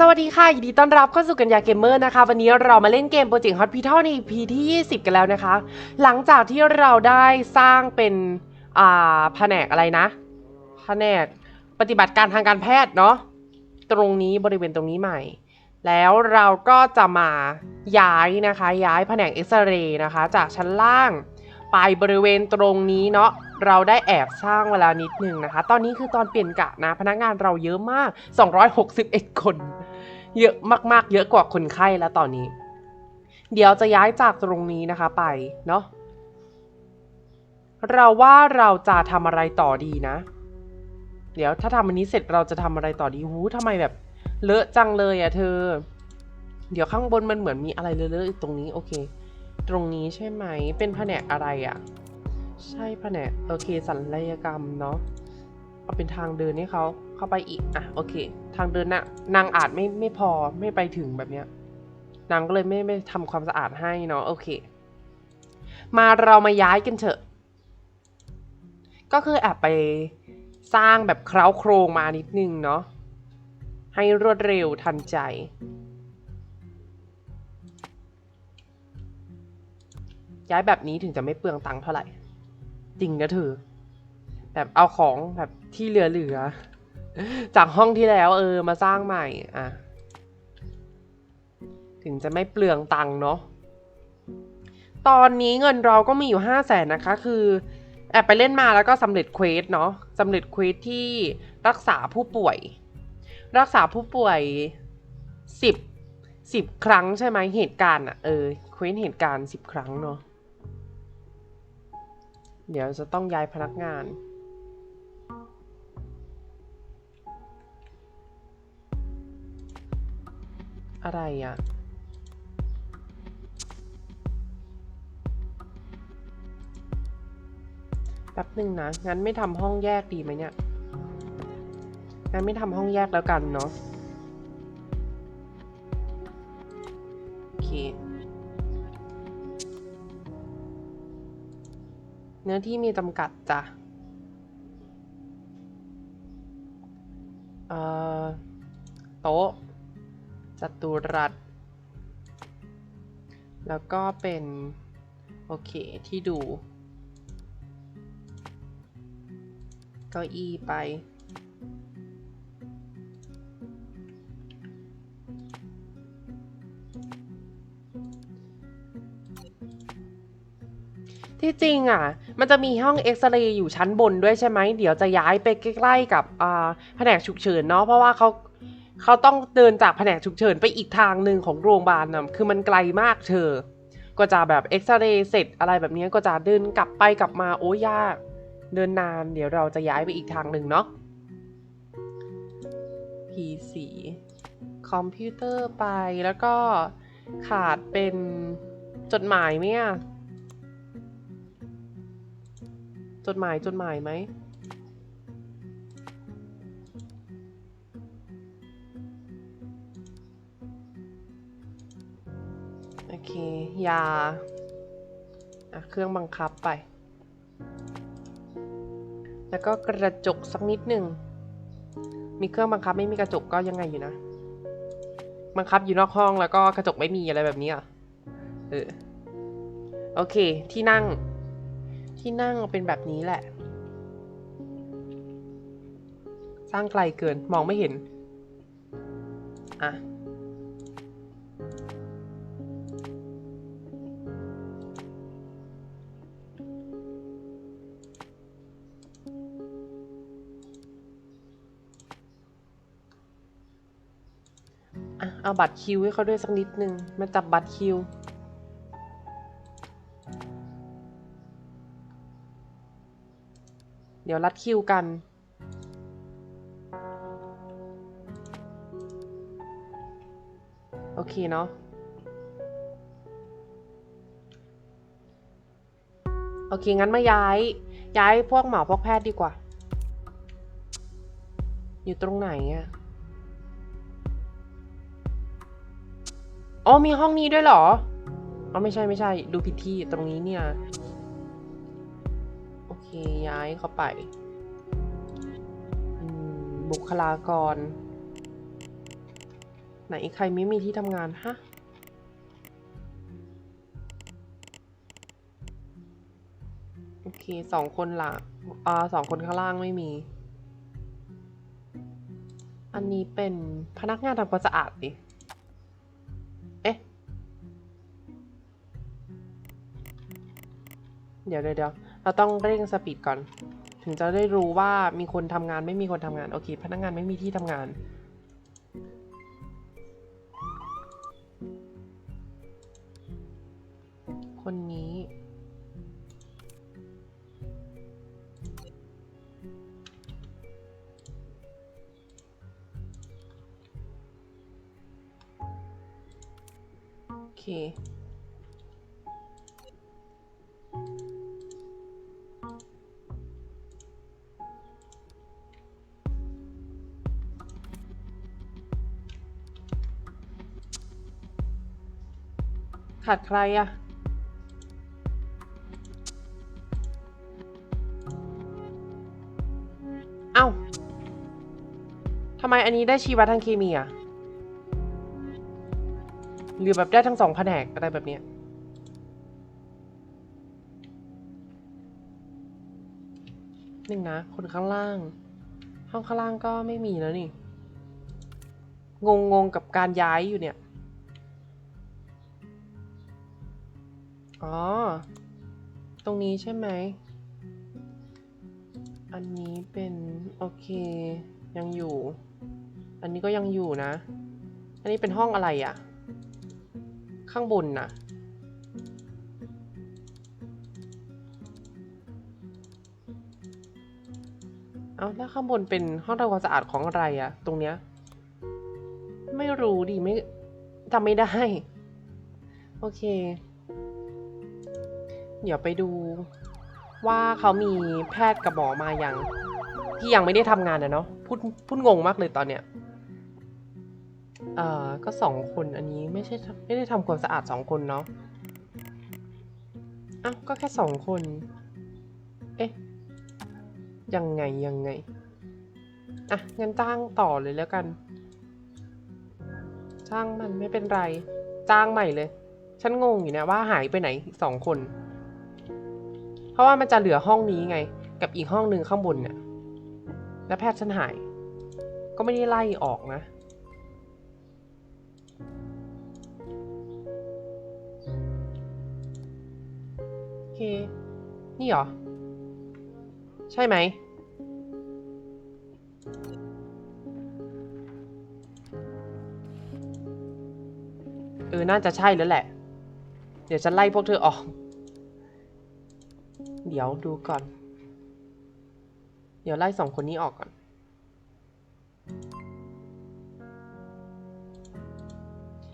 สวัสดีค่ะยินดีต้อนรับเข้าสู่กัญญาเกมเมอร์นะคะ วันนี้เรามาเล่นเกมโปรเจกต์ Hot p i t a l ใน EP ที่ 20 กันแล้วนะคะ หลังจากที่เราได้สร้างเป็น อ่าแผนกอะไรนะแผนกปฏิบัติการทางการแพทย์เนาะตรงนี้บริเวณตรงนี้ใหม่ แล้วเราก็จะมาย้ายนะคะ ย้ายแผนกเอ็กซเรย์นะคะ จากชั้นล่างไปบริเวณตรงนี้เนาะเราได้แอบสร้างเวลานิดหนึ่งนะคะ ตอนนี้คือตอนเปลี่ยนกะนะ พนักงานเราเยอะมาก 261 คน เยอะมากๆ เยอะกว่าคนไข้แล้วตอนนี้ เดี๋ยวจะย้ายจากตรงนี้นะคะไปเนาะเราว่าเราจะทำอะไรต่อดีนะ เดี๋ยวถ้าทำอันนี้เสร็จเราจะทำอะไรต่อดีหูทำไมแบบ เลอะจังเลยอะเธอ เดี๋ยวข้างบนมันเหมือนมีอะไรเลอะๆตรงนี้โอเค ตรงนี้ใช่ไหมเป็นแผนกอะไรอะ่ะ ใช่แผนกโอเคสัลยกรรมเนาะเอาเป็นทางเดินให้เขา เข้าไปอีก อะ โอเค ทางเดินน่ะนางอาจไม่ไม่พอไม่ไปถึงแบบเนี้ย นางก็เลยไม่ไม่ทำความสะอาดให้เนาะ โอเค มาเรามาย้ายกันเถอะ ก็คือแอบไปสร้างแบบเคล้าโครงมานิดนึงเนาะ ให้รวดเร็วทันใจ ย้ายแบบนี้ถึงจะไม่เปลืองตังค์เท่าไหร่ จริงนะเธอแบบเอาของแบบที่เหลือ จากห้องที่แล้ว เออ มาสร้างใหม่ อะ ถึงจะไม่เปลืองตังค์เนาะ ตอนนี้เงินเราก็มีอยู่ห้าแสนนะคะ คือ แอบไปเล่นมาแล้วก็สำเร็จเควสเนาะสำเร็จเควสที่รักษาผู้ป่วย รักษาผู้ป่วยสิบสิบครั้งใช่ไหมเหตุการณ์อะเออเควสเหตุการณ์สิบครั้งเนาะเดี๋ยวจะต้องย้ายพนักงาน อะไรอะ่ะ แป๊บหนึ่งนะ งั้นไม่ทำห้องแยกดีไหมเนี่ย งั้นไม่ทำห้องแยกแล้วกันเนาะโอเค เนื้อที่มีจำกัดจ้ะเอ่อโต๊ะ จัตุรัส แล้วก็เป็น โอเค ที่ดู เก้าอี้ไป ที่จริงอะ มันจะมีห้องเอ็กซเรย์อยู่ชั้นบนด้วยใช่ไหม เดี๋ยวจะย้ายไปใกล้ๆกับอ่าแผนกฉุกเฉินเนาะ เพราะว่าเขา เขาต้องเดินจากแผนกฉุกเฉินไปอีกทางหนึ่งของโรงพยาบาลนะคือมันไกลมากเธอ ก็จะแบบเอ็กซเรย์เสร็จอะไรแบบนี้ก็จะเดินกลับไปกลับมาโอ้ยาก เดินนานเดี๋ยวเราจะย้ายไปอีกทางหนึ่งเนาะ PC คอมพิวเตอร์ไปแล้วก็ขาดเป็นจดหมายไหมอะจดหมายจดหมายไหม โอเค ยา เครื่องบังคับไป แล้วก็กระจกสักนิดหนึ่ง มีเครื่องบังคับไม่มีกระจกก็ยังไงอยู่นะ บังคับอยู่นอกห้องแล้วก็กระจกไม่มีอะไรแบบนี้อะเออ โอเค ที่นั่ง ที่นั่งเป็นแบบนี้แหละ สร้างไกลเกินมองไม่เห็น อะ บัตรคิวให้เขาด้วยสักนิดนึงมาจับบัตรคิว เดี๋ยวรัดคิวกัน โอเคเนาะโอเค งั้นมาย้าย ย้ายพวกหมอพวกแพทย์ดีกว่า อยู่ตรงไหนอะ อ๋อมีห้องนี้ด้วยเหรออ๋อไม่ใช่ไม่ใช่ดูผิดที่ตรงนี้เนี่ย โอเคย้ายเข้าไปบุคลากร ไหนใครไม่มีที่ทำงานฮะโอเคสองคนละอ่าสองคนข้างล่างไม่มี อันนี้เป็นพนักงานทำความสะอาดดิ เดี๋ยวเดี๋ยวเดี๋ยวเราต้องเร่งสปีดก่อน ถึงจะได้รู้ว่ามีคนทำงานไม่มีคนทำงาน โอเค พนักงานไม่มีที่ทำงานคนนี้ โอเค ขาดใครอะเอ้าทำไมอันนี้ได้ชีวะทางเคมีอะหรือแบบได้ทั้งสองแผนกอะไรแบบเนี้ยหนึ่งนะ คนข้างล่าง ห้องข้างล่างก็ไม่มีแล้วนี่ งงงๆกับการย้ายอยู่เนี่ย อ๋อ ตรงนี้ใช่ไหม อันนี้เป็น โอเค ยังอยู่ อันนี้ก็ยังอยู่นะ อันนี้เป็นห้องอะไรอะ่ะ ข้างบนน่ะเอาแล้วข้างบนเป็นห้องทำความสะอาดของอะไรอะตรงเนี้ย ไม่รู้ดิไม่จำไม่ได้ โอเค เดี๋ยวไปดูว่าเขามีแพทย์กับหมอมายังที่ยังไม่ได้ทำงานนะเนาะพูดพูดงงมากเลยตอนเนี้ยเอ่อก็สองคนอันนี้ไม่ใช่ไม่ได้ทำความสะอาดสองคนเนาะอ้าวก็แค่สองคน เอ๊ะยังไงยังไงอะงั้นจ้างต่อเลยแล้วกัน จ้างมันไม่เป็นไร จ้างใหม่เลย ฉันงงอยู่นะว่าหายไปไหนอีกสองคน เพราะว่ามันจะเหลือห้องนี้ไง กับอีกห้องหนึ่งข้างบนเนี่ยแล้วแพทย์ฉันหาย ก็ไม่ได้ไล่ออกนะ โอเค นี่เหรอ ใช่ไหมเออ น่าจะใช่แล้วแหละ เดี๋ยวฉันไล่พวกเธอออก ดี๋ยวดูก่อน เดี๋ยวไล่สองคนนี้ออกก่อน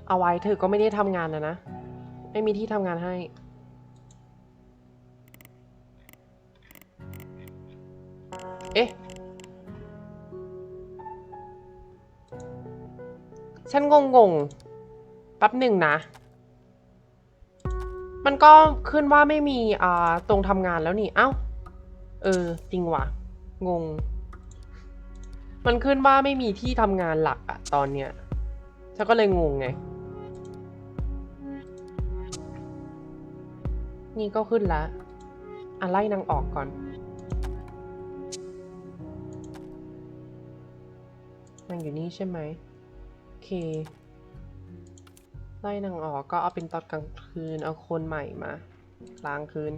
เอาไว้เธอก็ไม่ได้ทำงานนะนะ ไม่มีที่ทำงานให้ เอ๊ะ ฉันงงงๆแป๊บหนึ่งนะ มันก็ขึ้นว่าไม่มีอ่าตรงทำงานแล้วนี่ เอ้า เออ จริงว่ะ งง มันขึ้นว่าไม่มีที่ทำงานหลักอะตอนเนี้ยฉันก็เลยงงไง นี่ก็ขึ้นล้วอะไล่นางออกก่อนนางอยู่นี่ใช่ไหมโอเค ไล่นางออกก็เอาเป็นตอนกลางคืนเอาคนใหม่มากลางคืน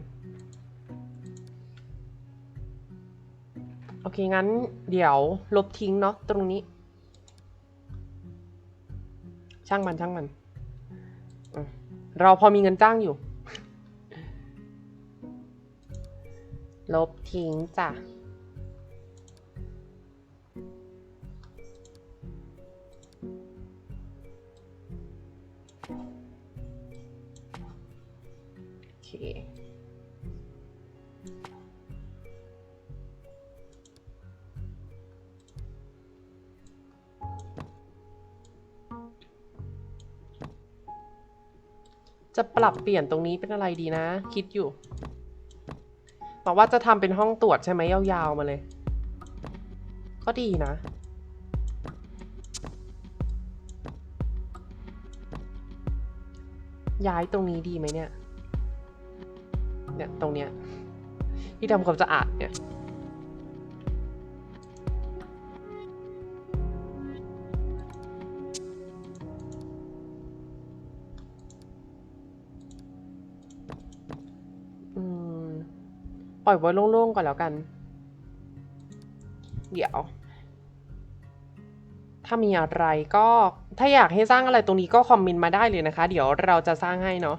โอเค งั้นเดี๋ยวลบทิ้งเนาะตรงนี้ ช่างมันช่างมัน เราพอมีเงินจ้างอยู่ ลบทิ้งจ้ะ จะปรับเปลี่ยนตรงนี้เป็นอะไรดีนะ คิดอยู่บอกว่าจะทำเป็นห้องตรวจใช่ไหมยาวๆมาเลย ก็ดีนะ ย้ายตรงนี้ดีไหมเนี่ย เนี่ยตรงเนี้ยที่ทำความสะอาดเนี่ย อยไว้โล่งๆก่อนแล้วกัน เดี๋ยว ถ้ามีอะไรก็ถ้าอยากให้สร้างอะไรตรงนี้ก็คอมเมนต์มาได้เลยนะคะ เดี๋ยวเราจะสร้างให้เนาะ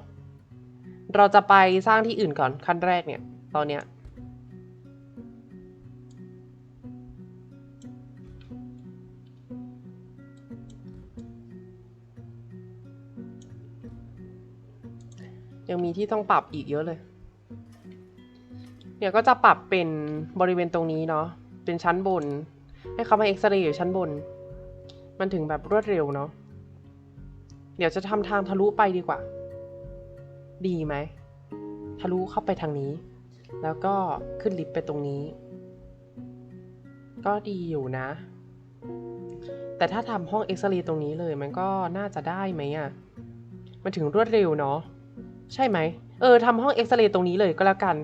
เราจะไปสร้างที่อื่นก่อนขั้นแรกเนี่ย ตอนเนี้ยยังมีที่ต้องปรับอีกเยอะเลย เดี๋ยก็จะปรับเป็นบริเวณตรงนี้เนาะ เป็นชั้นบน ให้เขามาเอ็กซเรย์อยู่ชั้นบน มันถึงแบบรวดเร็วเนาะ เดี๋ยวจะทำทางทะลุไปดีกว่า ดีไหม ทะลุเข้าไปทางนี้ แล้วก็ขึ้นลิฟต์ไปตรงนี้ ก็ดีอยู่นะ แต่ถ้าทำห้องเอ็กซเรย์ตรงนี้เลย มันก็น่าจะได้ไหมอะ่ะ มันถึงรวดเร็วเนาะ ใช่ไหม เออทำห้องเอ็กซเรย์ตรงนี้เลยก็แล้วกัน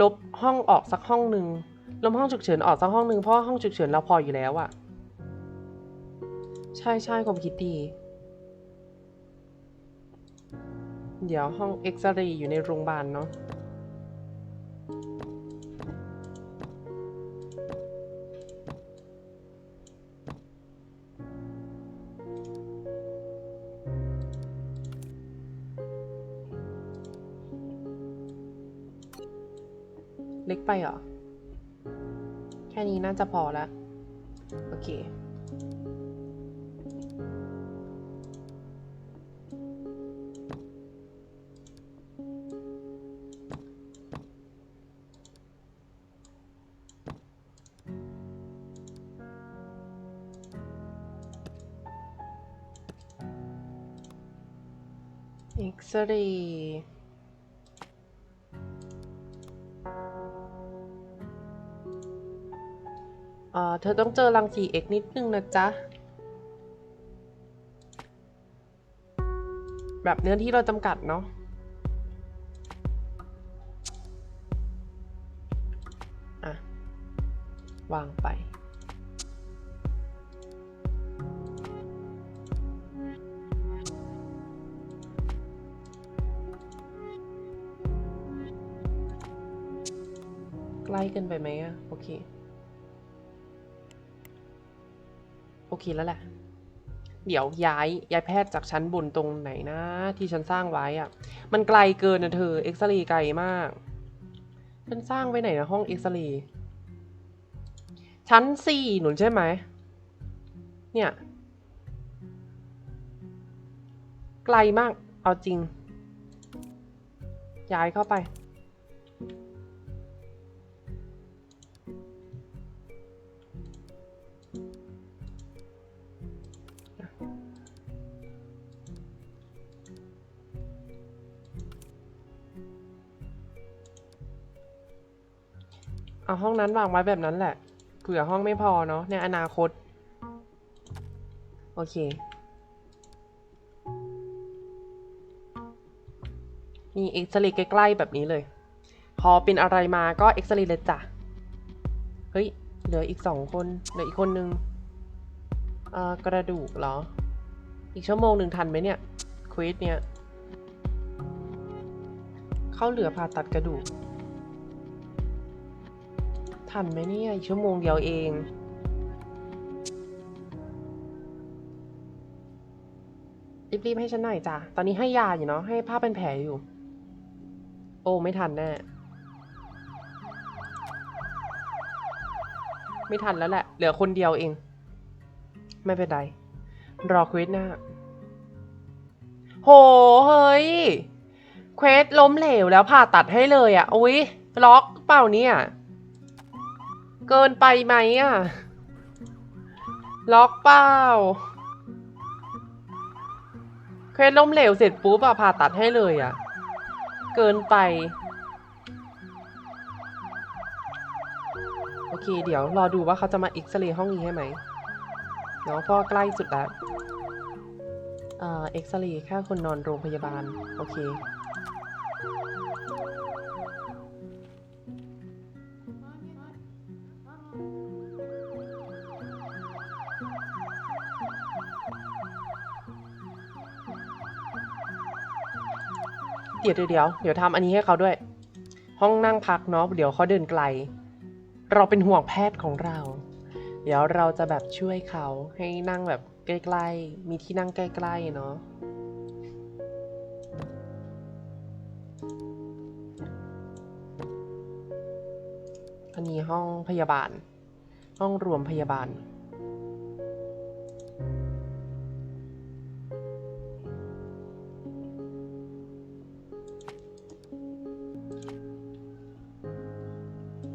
ลบห้องออกสักห้องหนึ่งลบห้องฉุกเฉินออกสักห้องหนึ่งเพราะห้องฉุกเฉินเราพออยู่แล้วอะใช่ใช่ความคิดดี เดี๋ยวห้องเอ็กซเรย์อยู่ในโรงพยาบาลเนาะ ไปเหรอ แค่นี้น่าจะพอแล้ว โอเค เอ็กซเรย์ เอ่อเธอต้องเจอรังสี X นิดนึงนะจ๊ะ แบบเนื้อที่เราจำกัดเนาะอะวางไปใกล้เกินไปไหมอะโอเค โอเคแล้วแหละ เดี๋ยวย้ายย้ายแพทย์จากชั้นบนตรงไหนนะ ที่ฉันสร้างไว้อะมันไกลเกินนะเธอเอ็กซเรย์ไกลมาก ฉันสร้างไว้ไหนนะห้องเอ็กซเรย์ชั้นสี่หนุนใช่ไหม เนี่ย ไกลมาก เอาจริง ย้ายเข้าไป เอาห้องนั้นวางไว้แบบนั้นแหละ เผื่อห้องไม่พอเนาะในอนาคต โอเคนี่เอ็กซเรย์ใกล้ๆแบบนี้เลย พอเป็นอะไรมาก็เอ็กซเรย์เลยจ้ะ เฮ้ย เหลืออีกสองคน เหลืออีกคนนึงอ่อกระดูกเหรอ อีกชั่วโมงหนึ่งทันไหมเนี่ยควิสเนี่ย เข้าเหลือผ่าตัดกระดูก ทันไหมเนี่ยอีกชั่วโมงเดียวเองรีบๆให้ฉันหน่อยจ้ะ ตอนนี้ให้ยาอยู่เนาะ ให้ผ้าเป็นแผลอยู่ โอ้ ไม่ทันแน่ ไม่ทันแล้วแหละ เหลือคนเดียวเอง ไม่เป็นไร รอเควสหน้า โห เฮ้ย เควสล้มเหลวแล้วผ่าตัดให้เลยอะ่ะ อุ๊ย ล็อกเปล่าเนี่ย เกินไปไหมอะ่ะ ล็อกเปล่าเควสล้มเหลวเสร็จปุ๊บอะผ่าตัดให้เลยอะเกินไป โอเค เดี๋ยวรอดูว่าเขาจะมาเอ็กซเรย์ห้องนี้ให้ไหมเนาะพราะใกล้สุดแล้วเอ่อเอ็กซเรย์ค่าคนนอนโรงพยาบาล โอเค เดี๋ยวเดี๋ยวเดี๋ยวทำอันนี้ให้เขาด้วย ห้องนั่งพักเนาะเดี๋ยวเขาเดินไกล เราเป็นห่วงแพทย์ของเรา เดี๋ยวเราจะแบบช่วยเขาให้นั่งแบบใกล้ๆ มีที่นั่งใกล้ๆเนาะอันนี้ห้องพยาบาล ห้องรวมพยาบาล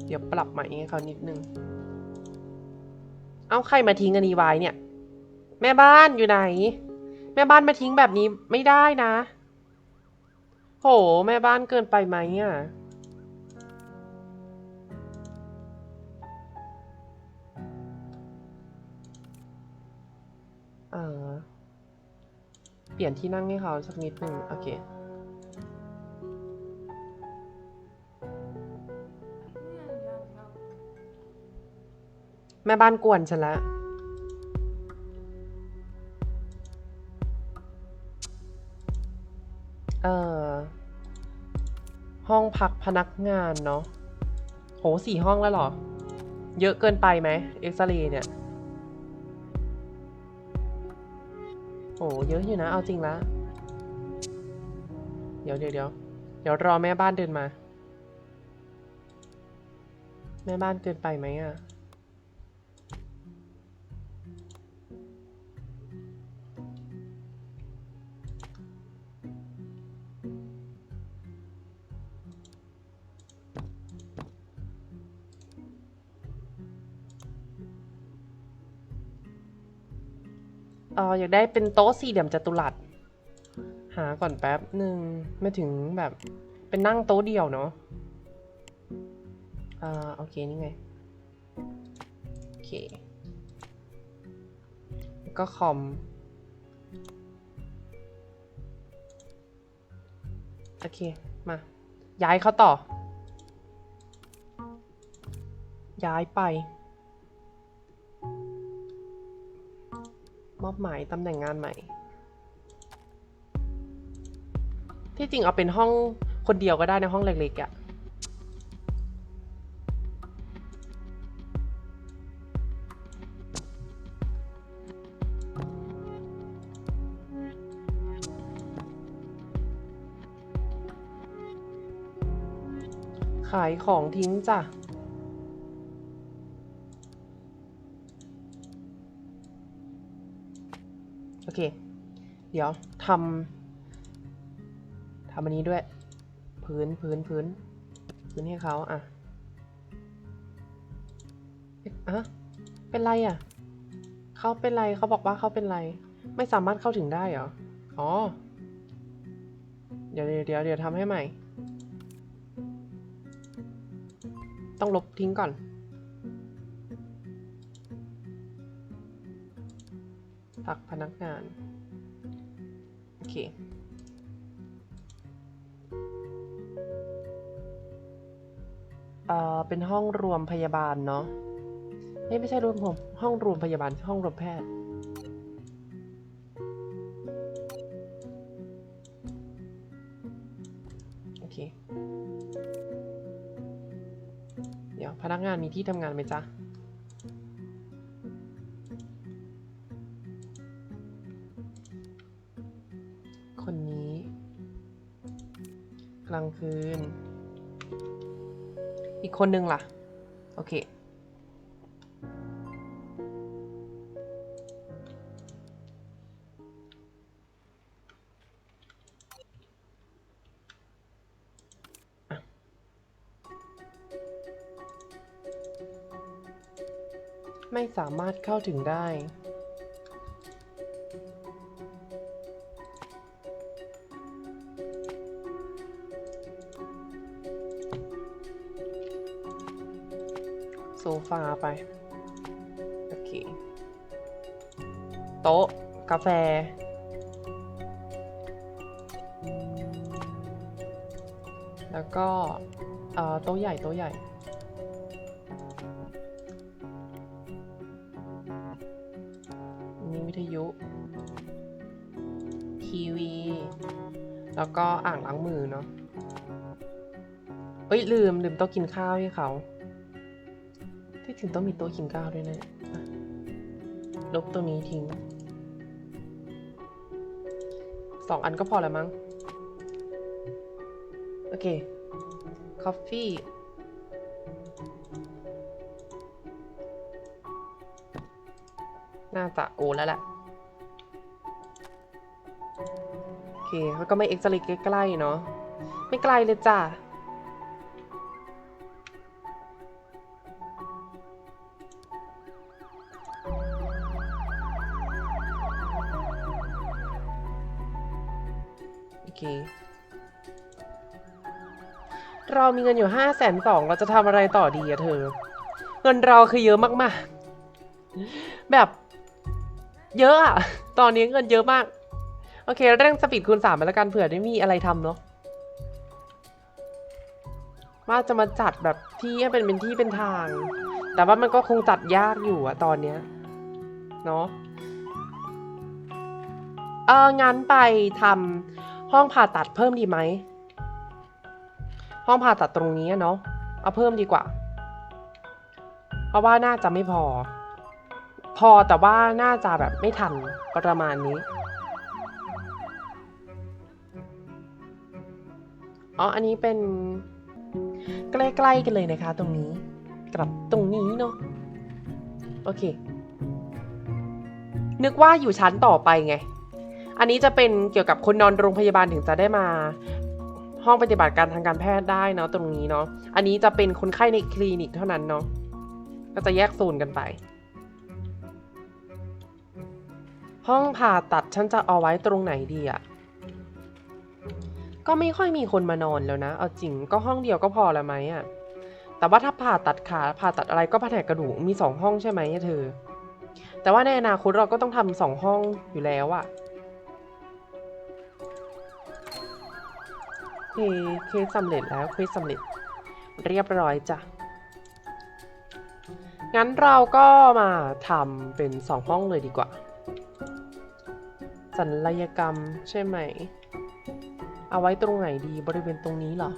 เดี๋ยวปรับใหม่ให้เขานิดนึง เอาใครมาทิ้งอันนี้ไว้เนี่ย แม่บ้านอยู่ไหน แม่บ้านมาทิ้งแบบนี้ไม่ได้นะ โห แม่บ้านเกินไปไหมอะเออเปลี่ยนที่นั่งให้เขาสักนิดหนึ่งโอเค แม่บ้านกวนฉันละเออห้องพักพนักงานเนาะโหสี่ห้องแล้วหรอ เยอะเกินไปไหมเอ็กซเรย์เนี่ยโหเยอะอยู่นะ เอาจริงละ เดี๋ยวเดี๋ยวเดี๋ยวเดี๋ยวรอแม่บ้านเดินมา แม่บ้านเกินไปไหมอะ เอออยากได้เป็นโต๊ะสี่เหลี่ยมจัตุรัส หาก่อนแป๊บหนึ่งไม่ถึงแบบเป็นนั่งโต๊ะเดียวเนาะอ่าโอเคนี่ไง โอเค ก็คอม โอเค มา ย้ายเขาต่อ ย้ายไป มอบหมายตำแหน่งงานใหม่ ที่จริงเอาเป็นห้องคนเดียวก็ได้ในห้องเล็กๆอะ่ะขายของทิ้งจ้ะ เค เดี๋ยวทำทำอันนี้ด้วย พื้นพื้นพื้นพื้นให้เขาอะอะเป็นไรอะ เขาเป็นไรเขาบอกว่าเขาเป็นไร ไม่สามารถเข้าถึงได้เหรอ อ๋อ เดี๋ยวเดี๋ยวเดี๋ยวทำให้ใหม่ ต้องลบทิ้งก่อน พักพนักงาน โอเคเอ่อเป็นห้องรวมพยาบาลเนาะเอ้ยไม่ใช่รวมผม ห้องรวมพยาบาล ห้องรวมแพทย์โอเคเดี๋ยวพนักงานมีที่ทำงานไหมจ๊ะ ลางคืน อีกคนนึงล่ะ โอเค ไม่สามารถเข้าถึงได้าไป โอเค โต๊ะ กาแฟ แล้วก็โต๊ะใหญ่ โต๊ะใหญ่นี่วิทยุ ทีวี แล้วก็อ่างล้างมือเนาะเอ้ยลืม ลืมต้องกินข้าวให้เขา ถึงต้องมีต๊ะกินข้าวด้วยนะลบตัวนี้ทิ้งสองอันก็พอแล้วมั้ง โอเค คอฟฟี่ น่าจะโอแล้วแหละโอเคแล้วก็ไม่เอ็กซ์เรย์ใกล้ๆเนาะ ไม่ไกลเลยจ้ะ มีเงินอยู่ห้าแสนสองเราจะทำอะไรต่อดีอะเธอ เงินเราคือเยอะมากๆ แบบ เยอะอะตอนนี้เงินเยอะมาก โอเคเร่งสปีดคูณสามไปแล้วกันเผื่อได้มีอะไรทำเนาะว่าจะมาจัดแบบที่ให้เป็นเป็นที่เป็นทาง แต่ว่ามันก็คงจัดยากอยู่อะตอนเนี้ยเนาะเอองั้นไปทำห้องผ่าตัดเพิ่มดีไหม ห้องผ่าตัดตรงนี้เนาะเอาเพิ่มดีกว่า เพราะว่าน่าจะไม่พอ พอแต่ว่าน่าจะแบบไม่ทันประมาณนี้อ๋ออันนี้เป็นใกล้ๆกันเลยนะคะ ตรงนี้กับตรงนี้เนาะโอเค นึกว่าอยู่ชั้นต่อไปไง อันนี้จะเป็นเกี่ยวกับคนนอนโรงพยาบาลถึงจะได้มา ห้องปฏิบัติการทางการแพทย์ได้เนาะตรงนี้เนาะอันนี้จะเป็นคนไข้ในคลินิกเท่านั้นเนาะก็จะแยกโซนกันไป ห้องผ่าตัดฉันจะเอาไว้ตรงไหนดีอะก็ไม่ค่อยมีคนมานอนแล้วนะ เอาจริงก็ห้องเดียวก็พอแล้วไหมอะแต่ว่าถ้าผ่าตัดขาผ่าตัดอะไรก็แผนกกระดูกมีสองห้องใช่ไหมเธอ แต่ว่าในอนาคตเราก็ต้องทำสองห้องอยู่แล้วอะ เคเคสสำเร็จแล้วเคสสำเร็จเรียบร้อยจ้ะ งั้นเราก็มาทำเป็นสองห้องเลยดีกว่า สัญญกรรมใช่ไหม เอาไว้ตรงไหนดีบริเวณตรงนี้เหรอ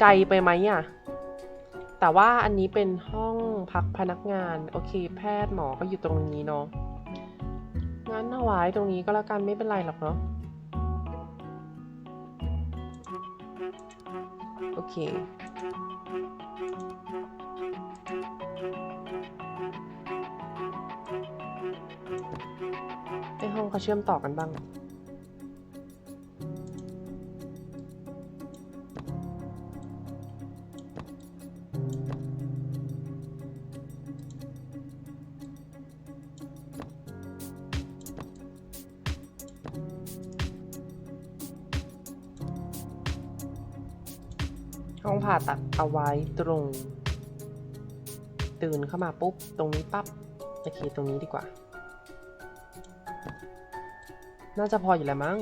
ไกลไปไหมอะ แต่ว่าอันนี้เป็นห้องพักพนักงาน โอเค แพทย์หมอก็อยู่ตรงนี้เนาะงั้นเอาไว้ตรงนี้ก็แล้วกันไม่เป็นไรหรอกเนาะ โอเคไอห้องเขาเชื่อมต่อกันบ้าง เอาไว้ตรง ตื่นเข้ามาปุ๊บ ตรงนี้ปั๊บโอเคตรงนี้ดีกว่า น่าจะพออยู่แล้วมั้ง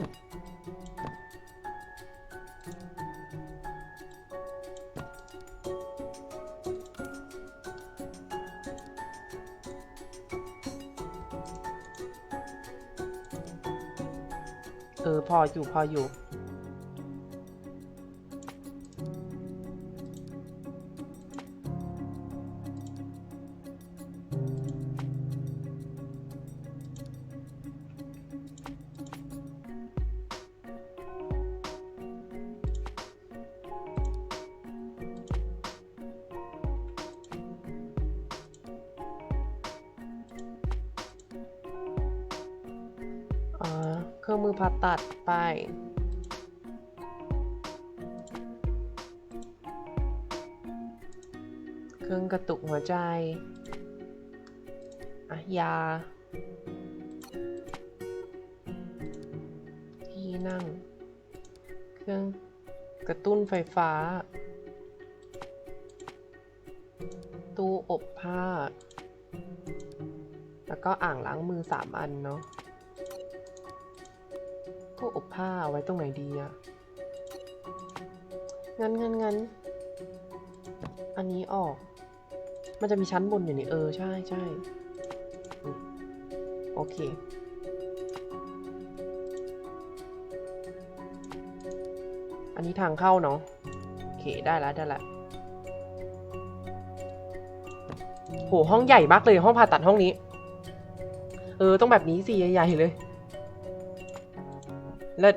เออพออยู่พออยู่ ใจอะยา ที่นั่ง เครื่องกระตุ้นไฟฟ้า ตู้อบผ้า แล้วก็อ่างล้างมือสามอันเนาะตู้อบผ้าเอาไว้ตรงไหนดีอะงั้นงั้นงั้นอันนี้ออก มันจะมีชั้นบนอยู่นี่เออใช่ใช่โอเค อันนี้ทางเข้าเนาะโอเคได้แล้วได้แล้วโหห้องใหญ่มากเลยห้องผ่าตัดห้องนี้ เออต้องแบบนี้สิใหญ่ๆเลยเลิศ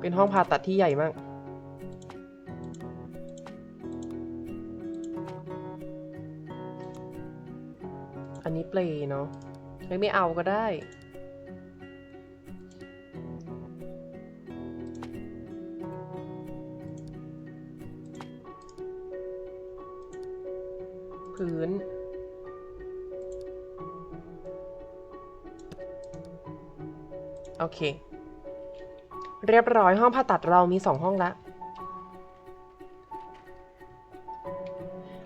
เป็นห้องผ่าตัดที่ใหญ่มาก เปลเนาะไม่ไม่เอาก็ได้ พื้นโอเค เรียบร้อยห้องผ่าตัดเรามีสองห้องล้ว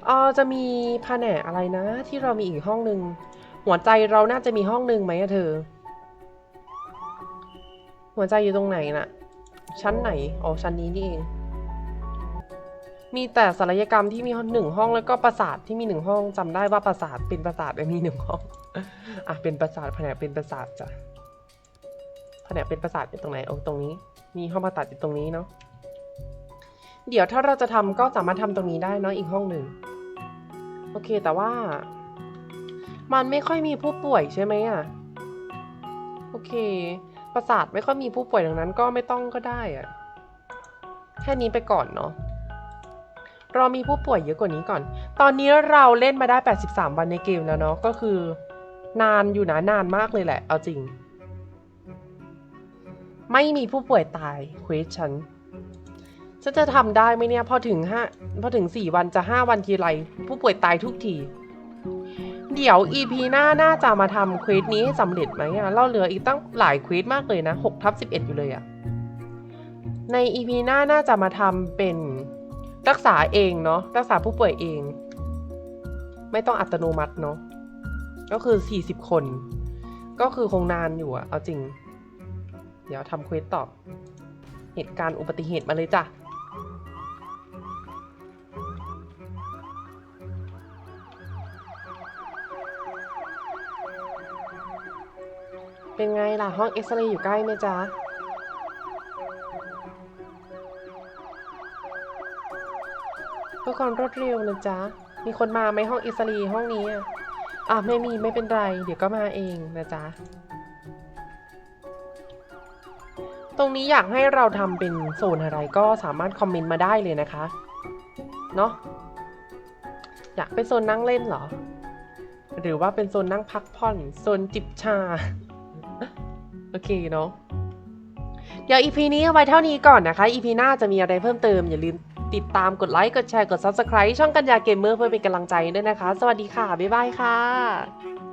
เออจะมีแผนกอะไรนะ ที่เรามีอีกห้องหนึ่ง หัวใจเราน่าจะมีห้องหนึ่งไหมอะเธอ หัวใจอยู่ตรงไหนน่ะ ชั้นไหน อ๋อ ชั้นนี้นี่เอง มีแต่ศัลยกรรมที่มีหนึ่งห้องแล้วก็ประสาทที่มีหนึ่งห้องจำได้ว่าประสาทเป็นประสาทมีหนึ่งห้อง อะ เป็นประสาทแผนกเป็นประสาทจ้ะแผนกเป็นประสาทอยู่ตรงไหนโอ้ตรงนี้ มีห้องผ่าตัดอยู่ตรงนี้เนาะ เดี๋ยวถ้าเราจะทำก็สามารถทำตรงนี้ได้เนาะอีกห้องหนึ่ง โอเคแต่ว่า มันไม่ค่อยมีผู้ป่วยใช่ไหมอะ โอเค ประสาทไม่ค่อยมีผู้ป่วยดังนั้น ก็ไม่ต้องก็ได้อะ แค่นี้ไปก่อนเนาะเรามีผู้ป่วยเยอะกว่านี้ก่อน ตอนนี้เราเล่นมาได้ 83 วันในเกมแล้วเนาะ ก็คือ นานอยู่นะนานมากเลยแหละ เอาจริง ไม่มีผู้ป่วยตายเควสฉันฉันจะทำได้ไหมเนี่ย พอถึงห้าพอถึง4วันจะ5วันทีไร ผู้ป่วยตายทุกที เดี๋ยว EP หน้าน่าจะมาทำเควสนี้ให้สำเร็จไหมอะเราเหลืออีกตั้งหลายเควสมากเลยนะ6ทับ11 อยู่เลยอะใน EP หน้าน่าจะมาทำเป็นรักษาเองเนาะรักษาผู้ป่วยเอง ไม่ต้องอัตโนมัติเนาะก็คือ 40 คน ก็คือคงนานอยู่อะเอาจริง เดี๋ยวทำเควสต่อเหตุการณ์อุบัติเหตุมาเลยจ้ะ เป็นไงล่ะ ห้องเอ็กซเรย์อยู่ใกล้ไหมจ๊ะ เพื่อความรวดเร็วนะจ๊ะ มีคนมาไหมห้องเอิสรีห้องนี้อะอะ ไม่มีไม่เป็นไร เดี๋ยวก็มาเองนะจ๊ะ ตรงนี้อยากให้เราทำเป็นโซนอะไรก็สามารถคอมเมนต์มาได้เลยนะคะ เนาะอยากเป็นโซนนั่งเล่นเหรอ หรือว่าเป็นโซนนั่งพักผ่อน โซนจิบชา โอเคเนาะเดี๋ยวอีพีนี้เอาไว้เท่านี้ก่อนนะคะอีพีหน้าจะมีอะไรเพิ่มเติม อย่าลืมติดตามกดไลค์ กดแชร์ กด Subscribe ช่องกัญญาเกมเมอร์เพื่อเป็นกำลังใจด้วยนะคะ สวัสดีค่ะ บ๊ายบายค่ะ